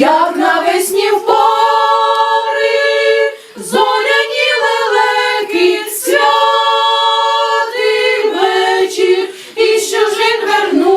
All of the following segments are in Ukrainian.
як навесні в пори зоряні лелеки, святий вечір, і що чужин вернулись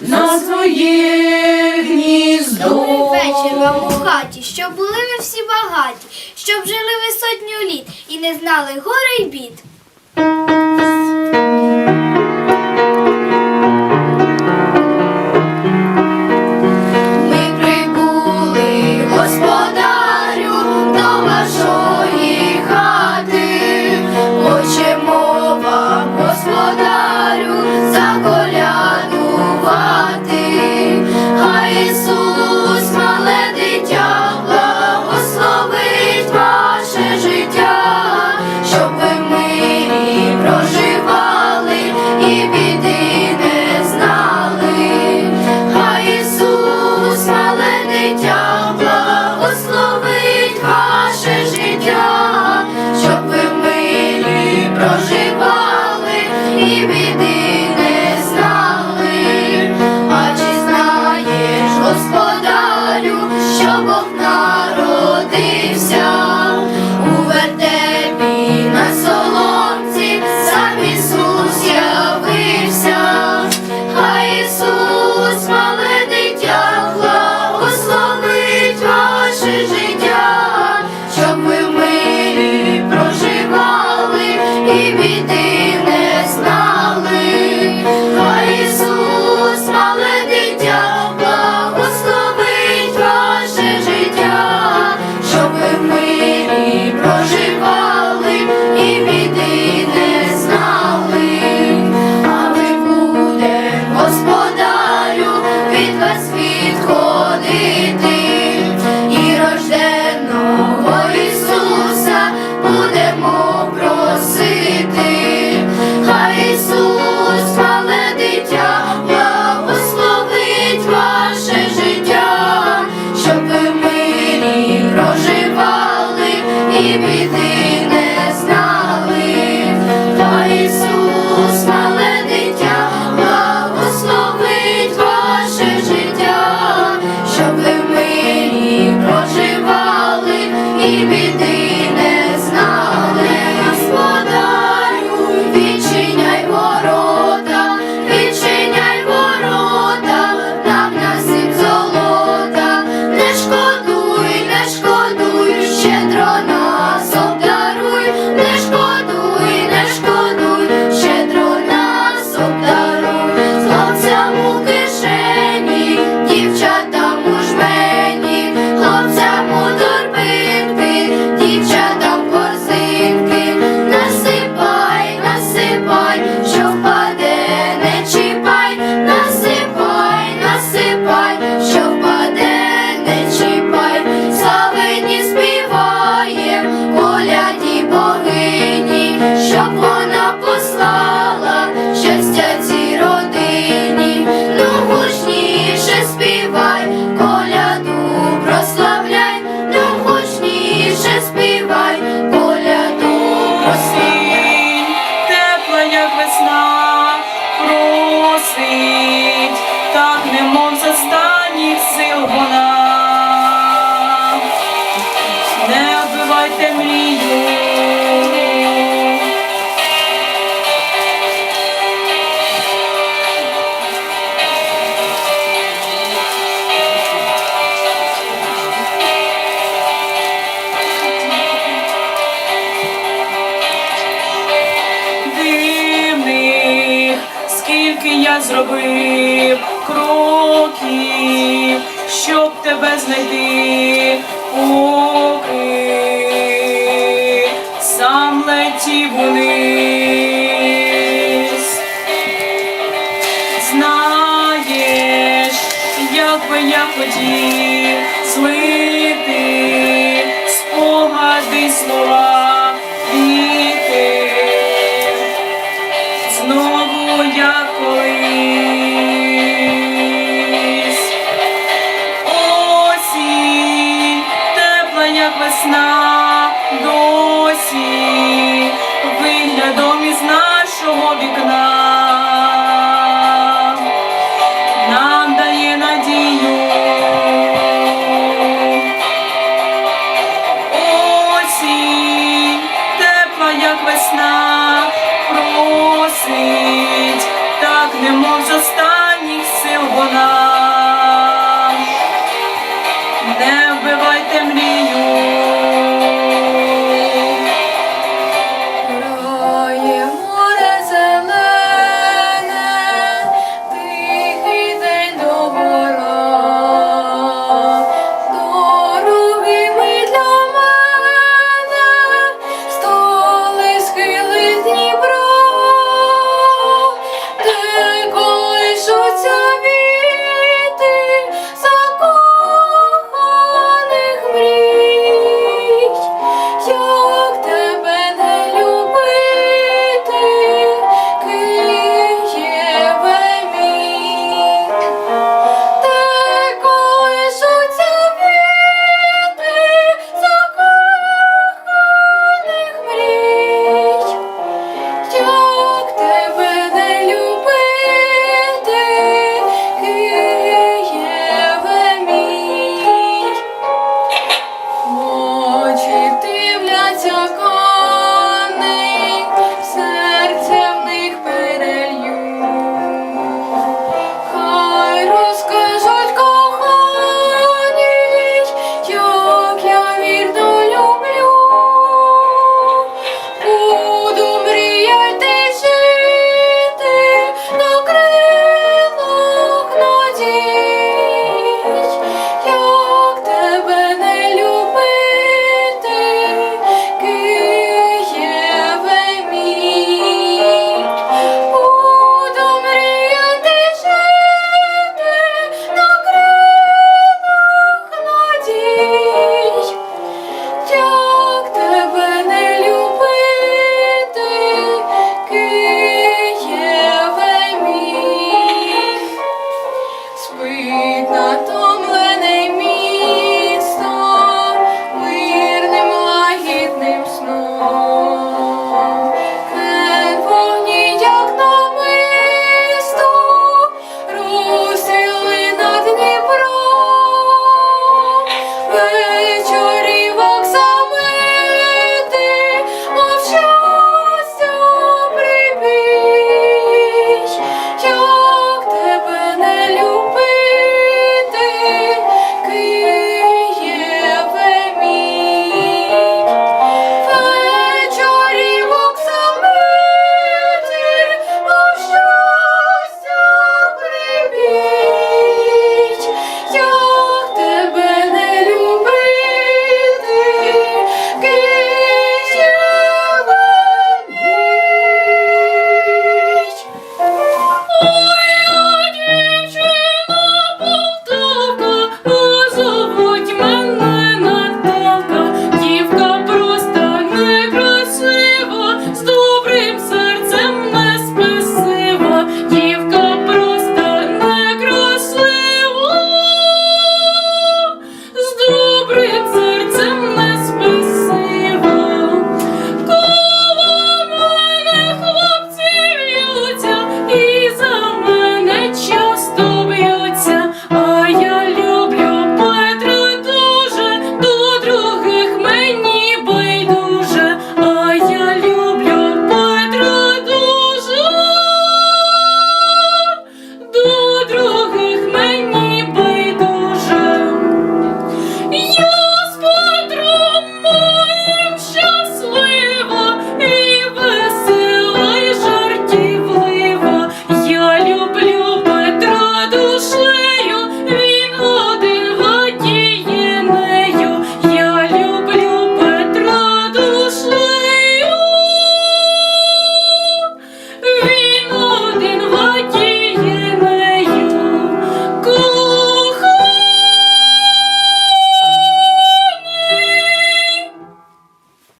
на своє гніздо. Добрий вечір вам у хаті, щоб були ви всі багаті, щоб жили ви сотню літ і не знали горе й бід. baby. জীবনে